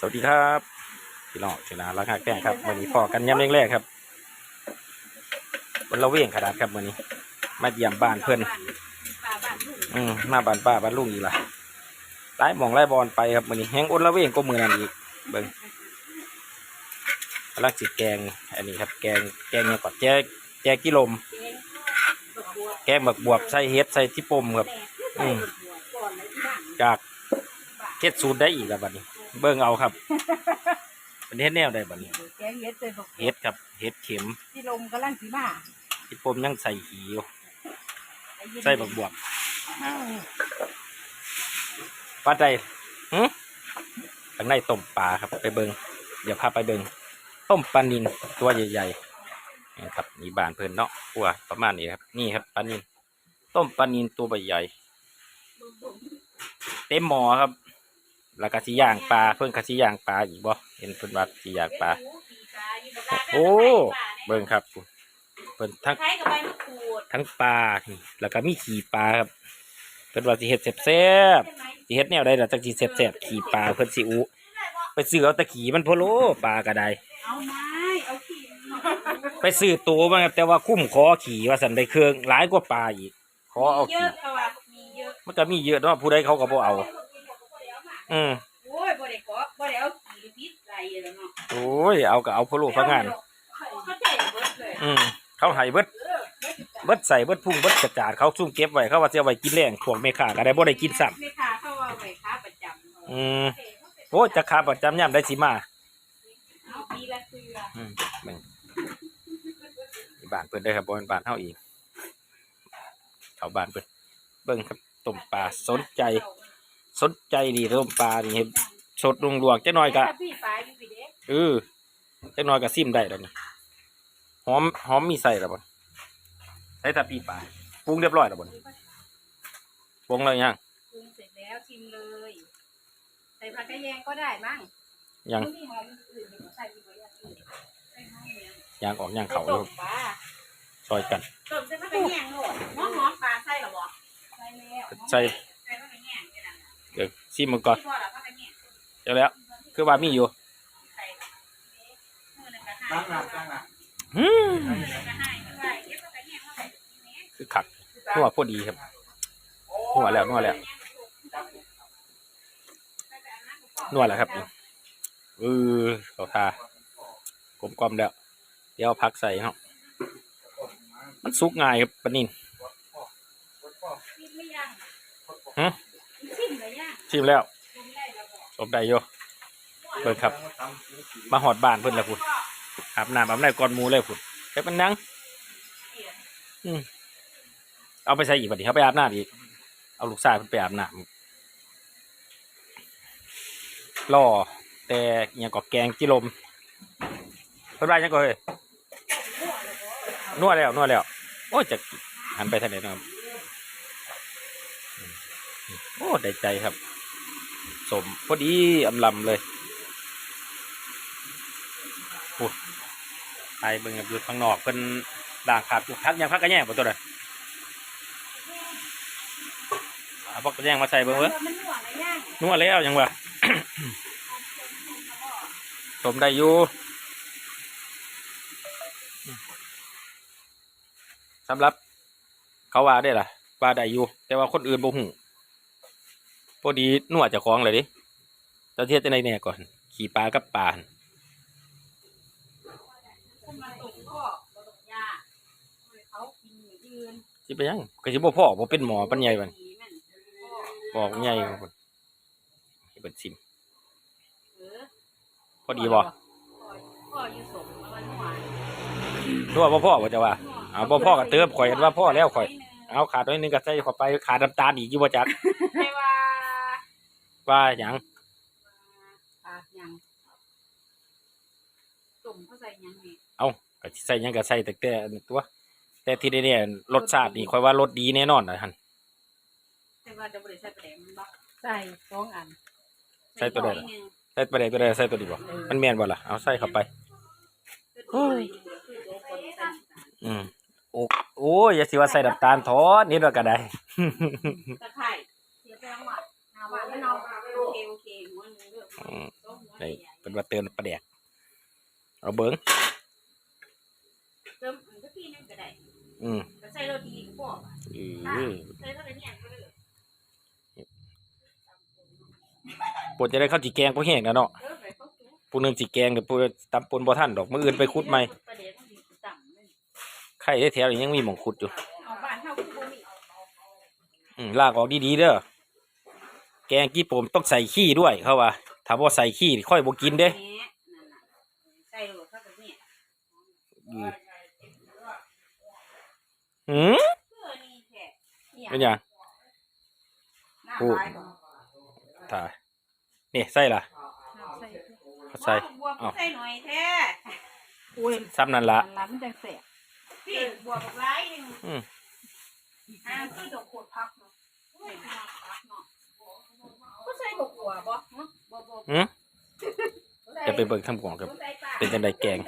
สวัสดีครับพี่น้องชนะรักหักแป้งครับวันนี้พอกันย้ำแรกๆครับวันละเว้งขนาดครับวันนี้ มาเยี่ยมบ้านเพื่อนอืมมาบ้านป้าบ้านลุงอีกละไล่หมองไล่บอลไปครับวันนี้แห้งอ้นละเว้งก็มือนั่นอีกเบิ้งกำลังจิแกงอันนี้ครับแกงแกงเนี่ยก่อนแจกแจกกิโลม แกงบักบวบใส่เฮ็ดใส่ที่ปมครับอืมจากเฮ็ดสูตรได้อีกแล้วบัดนี้ เบิ่งเอาครับเป็นเฮ็ดแนวได้บัดนี้แกงเห็ดใส่บักเฮ็ดครับเฮ็ดเข็มที่ลมกำลังสีมาที่ปมยังใส่หีอยู่ใส่บักบวบปลาใจหึข้างในต้มปลาครับไปเบิ่งเดี๋ยวพาไปเบิ่งต้มปลานินตัวใหญ่ๆนี่ครับนี่บานเพิ่นเนาะปัวประมาณนี้ครับ นี่ครับปลานินต้มปลานินตัวใบใหญ่เต็มหม้อครับ แล้วก็สิย่างปลาเพิ่นก็สิย่างปลาอีกบ่เห็นเพิ่นว่าสิย่างปลาโอ้เบิ่งครับเพิ่นทั้งใช้กับใบมะกรูดทั้งปลานี่แล้วก็มีขี่ปลาครับเพิ่นว่าสิเฮ็ดแซ่บใช่ไหมๆสิเฮ็ดแนวใดล่ะจังสิแซ่บๆขี่ปลาเพิ่นสิอุไปซื้อเอาแตะขี่มันโพโลปลาก็ได้เอาไม้เอาขีดมาไปซื้อตัวมาครับแต่ว่าคุ้มคอขี่ว่าซั่นได้เครื่องหลายกว่าปลาอีกขอเอาเยขี่อะเขาว่ามีเยอะมันก็มีเยอะเนาะผู้ใดเขาก็บ่เอา อืมโอ้ยบ่ได้ขอบ่ได้เอาขีดพิษไรเลยเนาะโอ้ยเอาก็เอาโพโลพังงาน เขาใจเบิดเลยอืมเขาให้เบิดเบิดใส่เบิดพุ่งเบิดกระจาดเขาซุ่มเก็บไว้เขาว่าจะเอาไว้กินแรงพวกแม่ค้าก็ได้บ่ได้กินซ้ำแม่ค้าเขาว่าไว้ค้าประจำอืมโอ้ยจะขาประจำย่ำได้สิมาเอาปีละเทื่ออืมเบิ่งนี่บ้านเพิ่นได้อครับบ่เป็นบ้านเฮาเองเขาบ้านเพิ่นเบิ่งครับต้มปลาสนใจ สนใจดีต้มปลานี่เห็นสดลงลวกจักหน่อยก็ถ้าพี่ปลาอยู่พี่เด้เออจักหน่อยก็ซิมได้แล้วนี่หอมหอมมีใส่แล้วบ่ใส่ตะปีปลาปรุงเรียบร้อยแล้วบ่นี่ปรุงแล้วยังปรุงเสร็จแล้วชิมเลยใส่ผักกระแยงก็ได้มั้งยังไม่มีหอมอื่นเดี๋ยวใส่ดีกว่าอย่างอื่นใส่ให้เนี่ยยังออกยังเขาอต้ยู่มปลาซอยกันต้มใส่ผักกระแยงโหลดหอมหอมปลาใส่หรอบ่ใส่แล้วใส่ ซิมมันก่อนที่พ่อเราผักกระแยงเดี๋ยวแล้ว คือว่ามีอยู่ใส่มือหนึ่งก็ให้ตั้งหลักตั้งหลักอืมมือหนึ่งก็ให้ใส่เก็บผักกระแยงเข้าไปในนี้คือขักนัวพอดีครับนัวแล้วนัวแล้วนัวแล้วครับนี่เออเขาทากลมกลอมแล้ว เดี๋ยวเอาพักใส่เนาะมันสุกง่ายครับปลานินชิมหรือยังฮะ ชิมแล้วชิมได้แล้วบอกได้อยู่เพิ่นครับ มาหอดบ้านเพิ่นแล้วพุ่นอาบน้ำอาบน้ำก่อนมูเลยพุ่นแค่เป็นนังอืมเอาไปใส่อีกบัดนี้เขาไปอาบน้ำอีก เอาลูกชายเพิ่นไปอาบน้ำรอแต่ยังก็แกงจิลมเพิ่นว่ายังก็เฮ้ยนวดแล้วนวดแล้ว โอ้ยจะหันไปทางไหนเนาะอืม โอ้ได้ใจครับ สมพอดีอำลำเลยโอ้ไปเบิ่งกับอยู่ข้างนอกเพิ่นด่างผักอยู่พักยังพักกันแย่บ่ตัวเด้อเอาพักกันแย่งมาใส่เบิ่งเว้ยมันหวานอะไรย่างนวดแล้วยังวะสมได้อยู่สำหรับเขาว่าได้ล่ะว่าได้อยู่แต่ว่าคนอื่นบ่หู พอดีนวดเจะคล้าของเลยดิเจ้าเทียจะในแน่ก่อน ขี่ปลากับปลาหั่นคนมาตกก็ตกยาเขากินอย่างอื่นสิไปยังก็สิบ่พ่อบ่เป็นหมอปัญญาบันดีมันบอกใหญ่ครับพุ่นให้เปิดซิมเออพอดีบ่พ่ออยู่สมมันหวานตัวบ่พ่อบ่จะว่าเอาบ่พ่อก็เติมข่อยเห็นว่าพ่อแล้วข่อย เอาขาดน้อยหนึงก็ใส่เข้าไปขาดน้ำตาลอีกอยู่บ่จักไม่ว่า ว่าหยังปากยังตุ่มเขาใส่ยังไงก็สิใส่หยังก็ใส่แต่แต่อันตัว แต่ที่แน่ๆรสชาตินี่ข่อยว่ารสดีแน่นอนนะหั่นแต่ว่าจะบริใส่ประเดี๋ยวมันบอกใส่สองอันใส่ตัวใดล่ะใส่ตัวใดตัวใดใส่ตัวดีบ่มันแม่นบ่ล่ะเอาใส่เข้าไปอืมโอ้โอ้ยอย่าสิว่าใส่น้ำตาลทอดนิดว่าก็ได้ ตะไคร้เสียไปแล้วหวานหาหวานแล้วเนาโอเคโอเคหัวหนึงเด้ออืมสองหัวนี่เป็นว่าเตือนประแดกเอาเบิ้งเติมอันก็พี่นึงก็ได้อืมก็ใส่โรตีก็พออือใส่เท่าไหร่เนี่ยก็เลยปนจะได้เข้าจีแกงพวกแห้งนะเนาะเออไปเขาแก่ผู้หนึงจีแกงเดี๋ยวผู้ตำปนบ่ทันดอกมื้ออื่นไปขุดใหม่ประเดี๋ยวมันสิต่ำเลยไข่ได้แถวนี้ยังมีหม่องขุดอยู่เอาบ้านเฮาคือบ่มีอืมลากออกดีๆเด้อ แกงกี้โปมต้องใส่ขี้ด้วยเขาว่าถ้าบ่ใส่ขี้นี่ค่อยบ่กินเด้แหน่นั่นน่ะใส่โรเท่ากับเนี่ยอือหืมเพื่อนี่แท้เนี่ยเป็นหยังหน้าโอ้ลายบ่ถ่ายนี่ใส่ล่ะใส่เขาใส่บวบใส่หน่อยแท้อุ้ยซ้ำนั่นละอันล้ำจังแสบพี่บวบบักหลายหนึงอืมอ่าคือดอกโคตรพักเนาะโอ้ยพักพักเนาะก็ใส่บวบบัวบ่ฮะบ่บ่หืมจะไปเบิ่งทำก่อนครับ เป็นจังไดแกง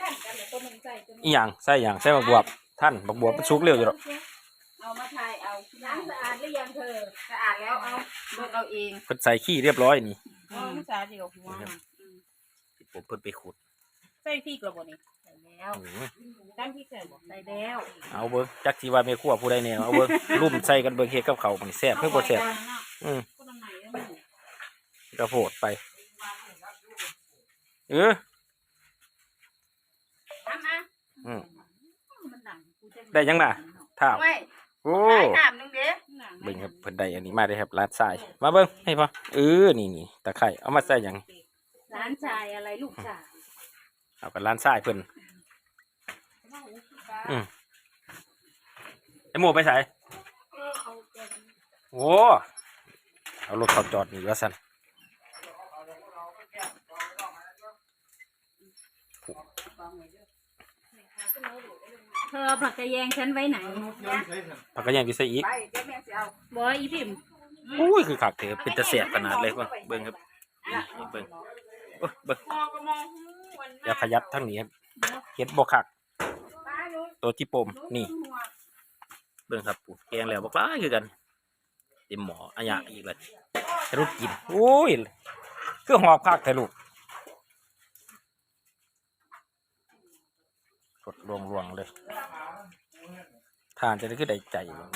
อีหยังใส่หยังใส่บักบวบท่านบักบวบมันสุกเร็วอยู่หรอกเอามาทายเอาล้างสะอาดหรือยังเธอสะอาดแล้วเอาเบิกเอาเองเพิ่นใส่ขี้เรียบร้อยนี่เออสะอาดเดียวหัวผมเพิ่นไปขุดใส่พริกแล้วบ่นี่ใส่แล้วอืมตั้งพริกใส่บ่ใส่แล้วเอาเบิ่งจักสิว่าแม่ครัวผู้ใดแน่เอาเบิ่งลุ่มใส่กันเบิ่งเฮ็ดกับเขาวมันแซ่บเพิ่นบ่แซ่บอืม คนไหนแล้วมัน กระโพดไป เออน้ำอะอืมมันดังกูจะได้ยังน่ะท้าวไม่โอ้ได้น้ำนึงเด้เบิ่งครับเพิ่นได้อันนี้มาได้ครับลาดทรายมาเบิ่งให้พอเออนี่นี่ตะไคร้เอามาใส่หยังร้านชายอะไรลูกชายเอากับร้านทรายเพิ่นอืมไอ้หมูไปใส่โอ้เอารถเขาจอดนี่ว่าซั่น เธอผักกระแยงฉันไว้ไหนผักกระเทียมอยู่ใส่อีกไปเดี๋ยวแม่สิเอาบ่อีพิมพ์อุ้ยคือคักเถอะเป็นตะแสบขนาดเลยว่าเบิ่งครับนี่เบิ่งโอ้ยเบิ่งมองก็มองวันอย่าขยับทั้งนี้ครับเฮ็ดบ่คักป้ารู้ตัวที่ปมนี่ เบิ่งครับปูแกงแล้วบอกล้าคือกันเต็มหมออะยะอีกเลยให้ลูกกินโอ้ย คือหอบคักแต่ลูกกดรวงรวงๆเลยทานจะได้คือได้ใจบ่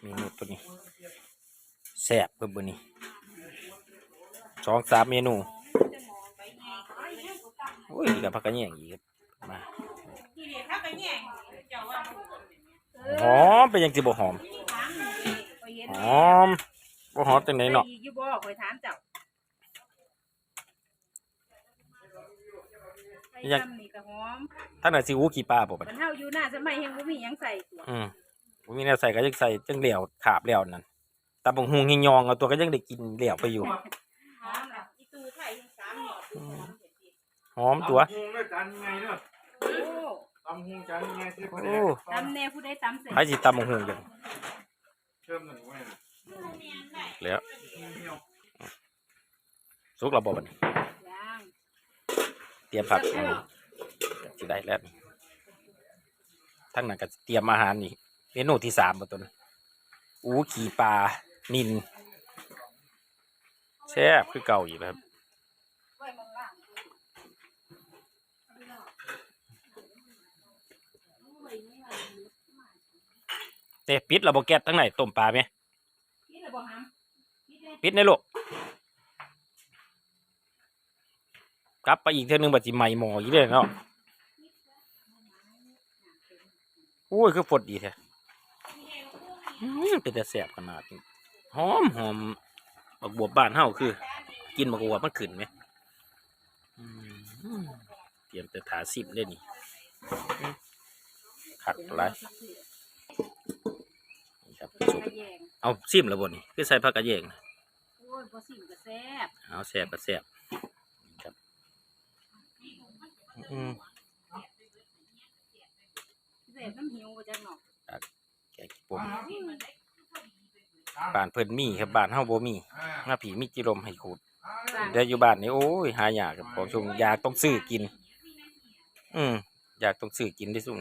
เมนูตัวนี้แซ่บเพิ่มบนี้สองสามเมนูโอ้ยนี่กับผักกระเนียงอีกครับมาที่เด็กถ้าไปแย่งเจ้าว่าหอมเป็นยังสิบ่หอม หอมบ่หอมจังไดเนาะไปอยู่บ่คอยถามเจ้าไปทำนี่ก็หอมท่านน่ะสิหูกี่ปลาบ่บัดมันเฮาอยู่หน้าสมัยยังบ่มีหยังใส่ตัวอืมบ่มีแนวใส่ก็ยังใส่จังเหลียวขาบแล้วนั่นตาบังหุงหิงยองเอาตัวก็ยังได้กินเหลียวไปอยู่หอมล่ะอีตูไทยยังสามหยอดหอมเด็ดหอมตัวตำฮงด้วยจานยังไงเนาะๆโอ้ตำฮงจานยังไงที่ประโอ้เดี๋ยวตำแน่ผู้ใดตำเสร็จไผสิตาบังหุงจัง เชื่อมหนึ่งไว้นะแล้วสุกแล้วบ่บัดนี้ย่างเตรียมผักอืมสิได้แล้วนี่ทั้งนั้นก็เตรียมอาหารนี่เมนูที่สามบ่ตัวนั้นอูขี่ปลานินแซ่บคือเก่าอีกแล้วครับ ไว้มองล่าง เตะปิดระบบแก๊สทั้งไหนต้มปลาไหมนี่ละบ่หามนี่เด้ปิดในโลกกลับไปอีกเท่านึงบัดสิใหม่หมออีกเลยเนาะโอ้ยคือฝดดีแท้อื้อเป็นแต่แสบขนาดนี้หอมหอมบักบวบบ้านเฮาคือ กินบักบวบมันขึ้นไหมอืมเตรียมแต่ถาสิบเลยนี่อื้อขัดไร นี่ครับสุกกระแยงเอาซิมแล้วบนนี่คือใส่ผักกระเยงนะโอ้ยบ่สิมก็แซ่บเอาแซ่บก็แซ่บครับอืมแซ่บน้ำหิวบ่จักเนาะแกงป่มบ้านเพิ่นมีครับบ้านเฮาบ่มีอ่าหน้าผีมีจิรมให้ขูดจ้ะแต่อยู่บ้านนี่โอ้ยหายากครับของชุงอยากต้องซื้อกิน อืมอยากต้องซื้อกินที่สุง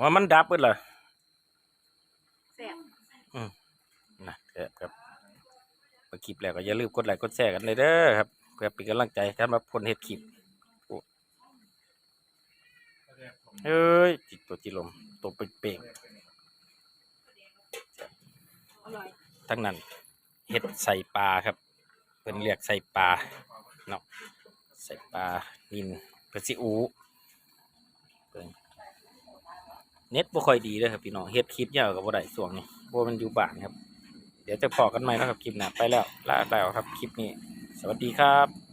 ว่ามันดับเบิดล่ะแซ่บคลิปแล้วก็อย่าลืมกดไลค์กดแชร์กันเลยเด้อครับ เพื่อเป็นกำลังใจการมาพลเฮ็ดคลิปโอ้เอ้ย จิตตัวจิลมตัวเป่งอร่อยๆทั้งนั้นเฮ็ดใส่ปลาครับเพิ่นเรียกใส่ปลาเนาะใส่ปลานินเพิ่นสิอูเพิ่น เน็ตบ่ค่อยดีเลยครับพี่น้องเฮ็ดคลิปยาวกับ่ได้ส่วงนี้บ่มันอยู่บ้านครับ เดี๋ยวจะพอกันใหม่นะครับคลิปหน้าไปแล้วลาไปแล้วครับคลิปนี้ สวัสดีครับ